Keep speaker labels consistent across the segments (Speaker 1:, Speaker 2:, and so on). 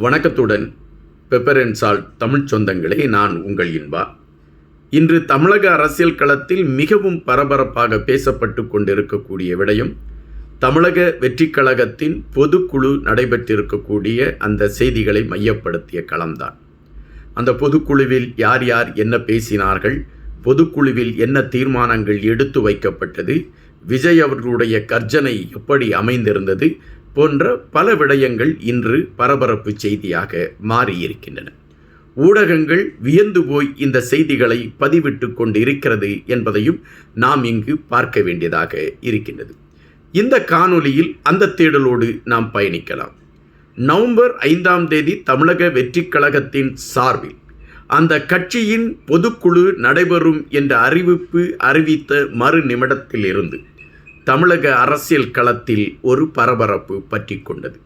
Speaker 1: வணக்கத்துடன். Pepper and salt Tamil சொந்தங்களே நான் உங்கள் இன்பா. இன்று தமிழக அரசியல் களத்தில் மிகவும் பரபரப்பாக பேசப்பட்டு கொண்டிருக்கக்கூடிய விடயம் தமிழக வெற்றி கழகத்தின் பொதுக்குழு நடைபெற்றிருக்கக்கூடிய அந்த செய்திகளை மையப்படுத்திய களம்தான். அந்த பொதுக்குழுவில் யார் யார் என்ன பேசினார்கள் பொதுக்குழுவில் என்ன தீர்மானங்கள் எடுத்து வைக்கப்பட்டது விஜய் அவர்களுடைய கர்ஜனை எப்படி அமைந்திருந்தது போன்ற பல விடயங்கள் இன்று பரபரப்பு செய்தியாக மாறியிருக்கின்றன. ஊடகங்கள் வியந்து போய் இந்த செய்திகளை பதிவிட்டு கொண்டு இருக்கிறது என்பதையும் நாம் இங்கு பார்க்க வேண்டியதாக இருக்கின்றது. இந்த காணொளியில் அந்த தேடலோடு நாம் பயணிக்கலாம். நவம்பர் ஐந்தாம் தேதி தமிழக வெற்றிக் கழகத்தின் சார்பில் அந்த கட்சியின் பொதுக்குழு நடைபெறும் என்ற அறிவிப்பு அறிவித்த மறு நிமிடத்திலிருந்து தமிழக அரசியல் களத்தில் ஒரு பரபரப்பு பற்றி கொண்டது.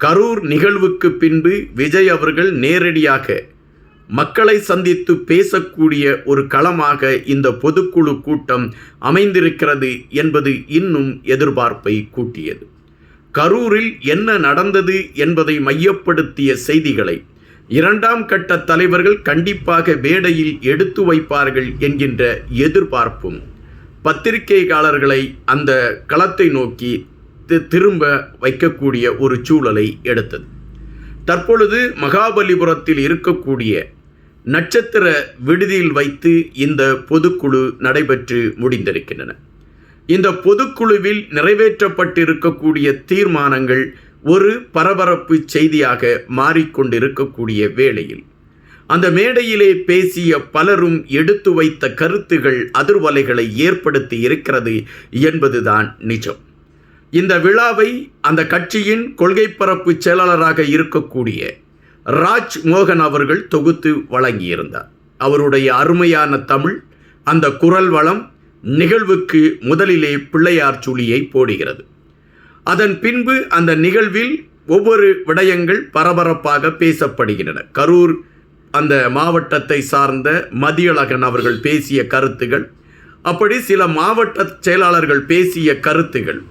Speaker 1: கரூர் நிகழ்வுக்கு பின்பு விஜய் அவர்கள் நேரடியாக மக்களை சந்தித்து பேசக்கூடிய ஒரு களமாக இந்த பொதுக்குழு கூட்டம் அமைந்திருக்கிறது என்பது இன்னும் எதிர்பார்ப்பை கூட்டியது. கரூரில் என்ன நடந்தது என்பதை மையப்படுத்திய செய்திகளை இரண்டாம் கட்ட தலைவர்கள் கண்டிப்பாக வேடையில் எடுத்து வைப்பார்கள் என்கின்ற எதிர்பார்ப்பும் பத்திரிகையாளர்களை அந்த களத்தை நோக்கி தி- திரும்ப வைக்கக்கூடிய ஒரு சூழலை எடுத்தது. தற்பொழுது மகாபலிபுரத்தில் இருக்கக்கூடிய நட்சத்திர விடுதியில் வைத்து இந்த பொதுக்குழு நடைபெற்று முடிந்திருக்கின்றன. இந்த பொதுக்குழுவில் நிறைவேற்றப்பட்டிருக்கக்கூடிய தீர்மானங்கள் ஒரு பரபரப்பு செய்தியாக மாறிக்கொண்டிருக்கக்கூடிய வேளையில் அந்த மேடையிலே பேசிய பலரும் எடுத்து வைத்த கருத்துகள் அதிர்வலைகளை ஏற்படுத்தி இருக்கிறது என்பதுதான் நிஜம். இந்த விழாவை அந்த கட்சியின் கொள்கை பரப்பு செயலாளராக இருக்கக்கூடிய ராஜ் மோகன் அவர்கள் தொகுத்து வழங்கியிருந்தார். அவருடைய அருமையான தமிழ் அந்த குரல் வளம் நிகழ்வுக்கு முதலிலே பிள்ளையார் சுழியை போடுகிறது. அதன் பின்பு அந்த நிகழ்வில் ஒவ்வொரு விடயங்கள் பரபரப்பாக பேசப்படுகின்றன. கரூர் அந்த மாவட்டத்தை சார்ந்த மதியழகன் அவர்கள் பேசிய கருத்துகள் அப்படி சில மாவட்ட செயலாளர்கள் பேசிய கருத்துகள்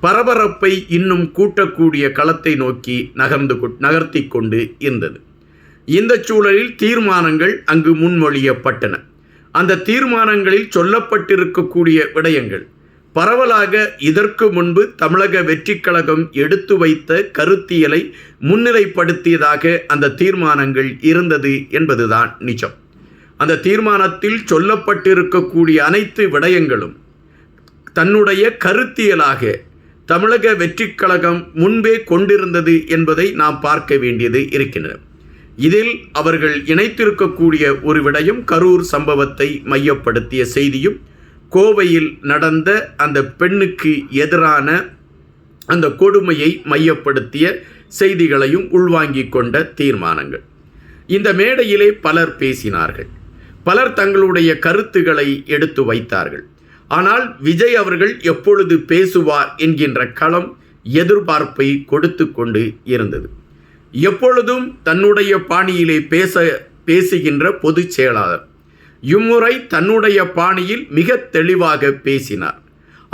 Speaker 1: பரபரப்பை இன்னும் கூட்டக்கூடிய களத்தை நோக்கி நகர்ந்து கொ- நகர்த்தி கொண்டு இருந்தது. இந்த சூழலில் தீர்மானங்கள் அங்கு முன்மொழியப்பட்டன. அந்த தீர்மானங்களில் சொல்லப்பட்டிருக்கக்கூடிய விடயங்கள் பரவலாக இதற்கு முன்பு தமிழக வெற்றி கழகம் எடுத்து வைத்த கருத்தியலை முன்னிலைப்படுத்தியதாக அந்த தீர்மானங்கள் இருந்தது என்பதுதான் நிஜம். அந்த தீர்மானத்தில் சொல்லப்பட்டிருக்கக்கூடிய அனைத்து விடயங்களும் தன்னுடைய கருத்தியலாக தமிழக வெற்றி கழகம் முன்பே கொண்டிருந்தது என்பதை நாம் பார்க்க வேண்டியது இருக்கின்றது. இதில் அவர்கள் இணைத்திருக்கக்கூடிய ஒரு விடயம் கரூர் சம்பவத்தை மையப்படுத்திய செய்தியும் கோவையில் நடந்த அந்த பெண்ணுக்கு எதிரான அந்த கொடுமையை மையப்படுத்திய செய்திகளையும் உள்வாங்கிக் கொண்ட தீர்மானங்கள். இந்த மேடையிலே பலர் பேசினார்கள். பலர் தங்களுடைய கருத்துக்களை எடுத்து வைத்தார்கள். ஆனால் விஜய் அவர்கள் எப்பொழுது பேசுவார் என்கின்ற களம் எதிர்பார்ப்பை கொடுத்து கொண்டு இருந்தது. எப்பொழுதும் தன்னுடைய பாணியிலே பேச பேசுகின்ற பொதுச் செயலாளர் இம்முறை தன்னுடைய பாணியில் மிக தெளிவாக பேசினார்.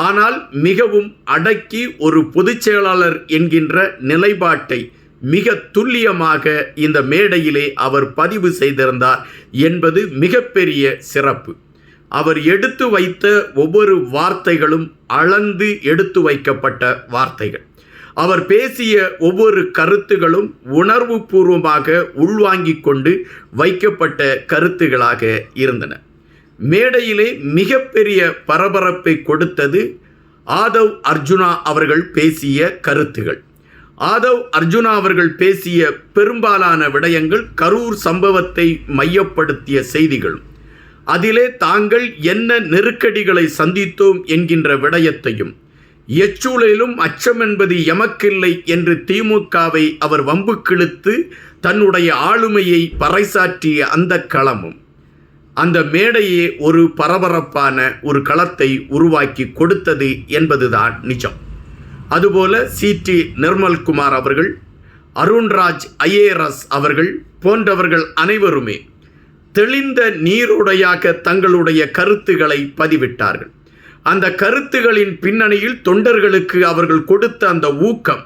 Speaker 1: ஆனால் மிகவும் அடக்கி ஒரு பொதுச் செயலாளர் என்கின்ற நிலைப்பாட்டை மிக துல்லியமாக இந்த மேடையிலே அவர் பதிவு செய்திருந்தார் என்பது மிகப்பெரிய சிறப்பு. அவர் எடுத்து வைத்த ஒவ்வொரு வார்த்தைகளும் அளந்து எடுத்து வைக்கப்பட்ட வார்த்தைகள். அவர் பேசிய ஒவ்வொரு கருத்துகளும் உணர்வு பூர்வமாக உள்வாங்கிக் கொண்டு வைக்கப்பட்ட கருத்துகளாக இருந்தன. மேடையிலே மிகப்பெரிய பரபரப்பை கொடுத்தது ஆதவ் அர்ஜுனா அவர்கள் பேசிய கருத்துகள். ஆதவ் அர்ஜுனா அவர்கள் பேசிய பெரும்பாலான விடயங்கள் கரூர் சம்பவத்தை மையப்படுத்திய செய்திகளும். அதிலே தாங்கள் என்ன நெருக்கடிகளை சந்தித்தோம் என்கின்ற விடயத்தையும் எச்சூழலிலும் அச்சம் என்பது எமக்கில்லை என்று திமுகவை அவர் வம்புக்கிழுத்து தன்னுடைய ஆளுமையை பறைசாற்றிய அந்த களமும். அந்த மேடையே ஒரு பரபரப்பான ஒரு களத்தை உருவாக்கி கொடுத்தது என்பதுதான் நிஜம். அதுபோல சிடி நிர்மல்குமார் அவர்கள் அருண்ராஜ் ஐஏஎஸ் அவர்கள் போன்றவர்கள் அனைவருமே தெளிந்த நீருடையாக தங்களுடைய கருத்துக்களை பதிவிட்டார்கள். அந்த கருத்துகளின் பின்னணியில் தொண்டர்களுக்கு அவர்கள் கொடுத்த அந்த ஊக்கம்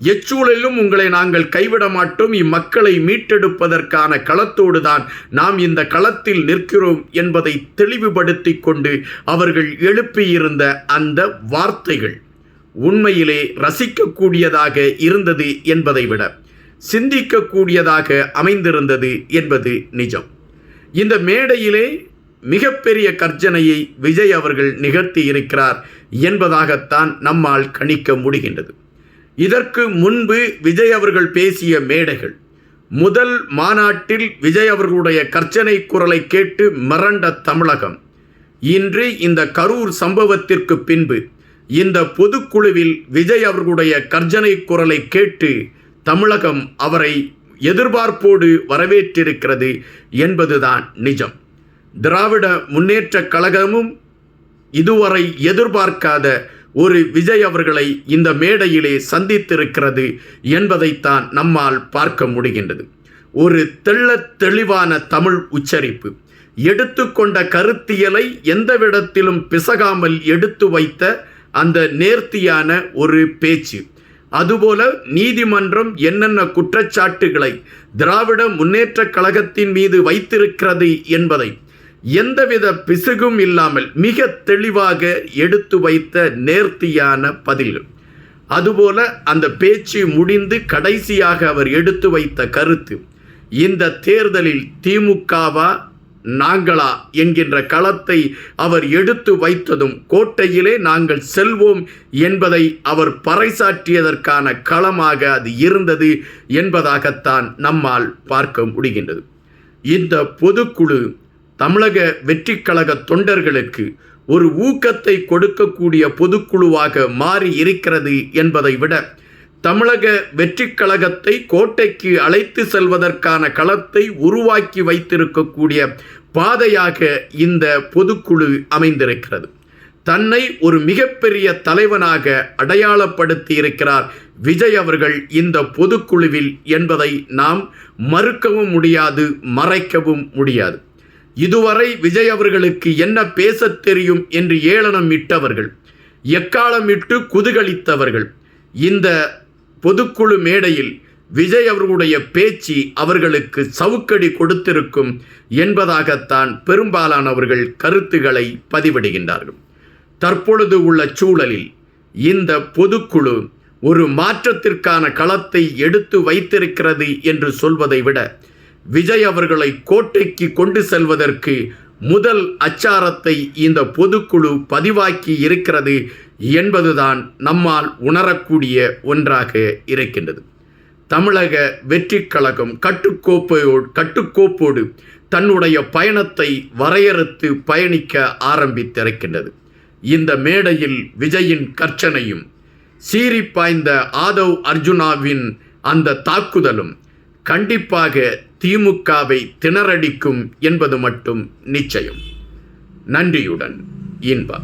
Speaker 1: எச்சூழலிலும் உங்களை நாங்கள் கைவிட மாட்டோம் இம்மக்களை மீட்டெடுப்பதற்கான களத்தோடு தான் நாம் இந்த களத்தில் நிற்கிறோம் என்பதை தெளிவுபடுத்தி கொண்டு அவர்கள் எழுப்பியிருந்த அந்த வார்த்தைகள் உண்மையிலே ரசிக்கக்கூடியதாக இருந்தது என்பதை விட சிந்திக்கக்கூடியதாக அமைந்திருந்தது என்பது நிஜம். இந்த மேடையிலே மிகப்பெரிய கர்ஜனையை விஜய் அவர்கள் நிகழ்த்தி இருக்கிறார் என்பதாகத்தான் நம்மால் கணிக்க முடிகின்றது. இதற்கு முன்பு விஜய் அவர்கள் பேசிய மேடைகள் முதல் மாநாட்டில் விஜய் அவர்களுடைய கர்ச்சனை குரலை கேட்டு மிரண்ட தமிழகம். இன்று இந்த கரூர் சம்பவத்திற்கு பின்பு இந்த பொதுக்குழுவில் விஜய் அவர்களுடைய கர்ஜனை குரலை கேட்டு தமிழகம் அவரை எதிர்பார்ப்போடு வரவேற்றிருக்கிறது என்பதுதான் நிஜம். திராவிட முன்னேற்றக் கழகமும் இதுவரை எதிர்பார்க்காத ஒரு விஜய் அவர்களை இந்த மேடையிலே சந்தித்திருக்கிறது என்பதைத்தான் நம்மால் பார்க்க முடிகின்றது. ஒரு தெள்ள தெளிவான தமிழ் உச்சரிப்பு. எடுத்துக்கொண்ட கருத்தியலை எந்தவிடத்திலும் பிசகாமல் எடுத்து வைத்த அந்த நேர்த்தியான ஒரு பேச்சு. அதுபோல நீதிமன்றம் என்னென்ன குற்றச்சாட்டுகளை திராவிட முன்னேற்றக் கழகத்தின் மீது வைத்திருக்கிறது என்பதை எந்தவித பிசுகும் இல்லாமல் மிக தெளிவாக எடுத்து வைத்த நேர்த்தியான பதில்கள். அதுபோல அந்த பேச்சு முடிந்து கடைசியாக அவர் எடுத்து வைத்த கருத்து இந்த தேர்தலில் திமுகவா நாங்களா என்கின்ற களத்தை அவர் எடுத்து வைத்ததும் கோட்டையிலே நாங்கள் செல்வோம் என்பதை அவர் பறைசாற்றியதற்கான களமாக அது இருந்தது என்பதாகத்தான் நம்மால் பார்க்க முடிகின்றது. இந்த பொதுக்குழு தமிழக வெற்றி கழக தொண்டர்களுக்கு ஒரு ஊக்கத்தை கொடுக்கக்கூடிய பொதுக்குழுவாக மாறி இருக்கிறது என்பதை விட தமிழக வெற்றி கழகத்தை கோட்டைக்கு அழைத்து செல்வதற்கான களத்தை உருவாக்கி வைத்திருக்கக்கூடிய பாதையாக இந்த பொதுக்குழு அமைந்திருக்கிறது. தன்னை ஒரு மிகப்பெரிய தலைவனாக அடையாளப்படுத்தி இருக்கிறார் விஜய் அவர்கள் இந்த பொதுக்குழுவில் என்பதை நாம் மறுக்கவும் முடியாது மறைக்கவும் முடியாது. இதுவரை விஜய் அவர்களுக்கு என்ன பேசத் தெரியும் என்று ஏளனம் இட்டவர்கள் எக்காலமிட்டு குதுகலித்தவர்கள் இந்த பொதுக்குழு மேடையில் விஜய் அவர்களுடைய பேச்சு அவர்களுக்கு சவுக்கடி கொடுத்திருக்கும் என்பதாகத்தான் பெரும்பாலானவர்கள் கருத்துக்களை பதிவிடுகின்றார்கள். தற்பொழுது உள்ள சூழலில் இந்த பொதுக்குழு ஒரு மாற்றத்திற்கான களத்தை எடுத்து வைத்திருக்கிறது என்று சொல்வதை விட விஜய் அவர்களை கோட்டைக்கு கொண்டு செல்வதற்கு முதல் அச்சாரத்தை இந்த பொதுக்குழு பதிவாக்கி இருக்கிறது என்பதுதான் நம்மால் உணரக்கூடிய ஒன்றாக இருக்கின்றது. தமிழக வெற்றிக் கழகம் கட்டுக்கோப்பையோடு கட்டுக்கோப்போடு தன்னுடைய பயணத்தை வரையறுத்து பயணிக்க ஆரம்பித்திருக்கின்றது. இந்த மேடையில் விஜயின் கர்ச்சனையும் சீறி பாய்ந்த ஆதவ் அர்ஜுனாவின் அந்த தாக்குதலும் கண்டிப்பாக திமுகவை திணறடிக்கும் என்பது மட்டும் நிச்சயம். நன்றியுடன் இன்பா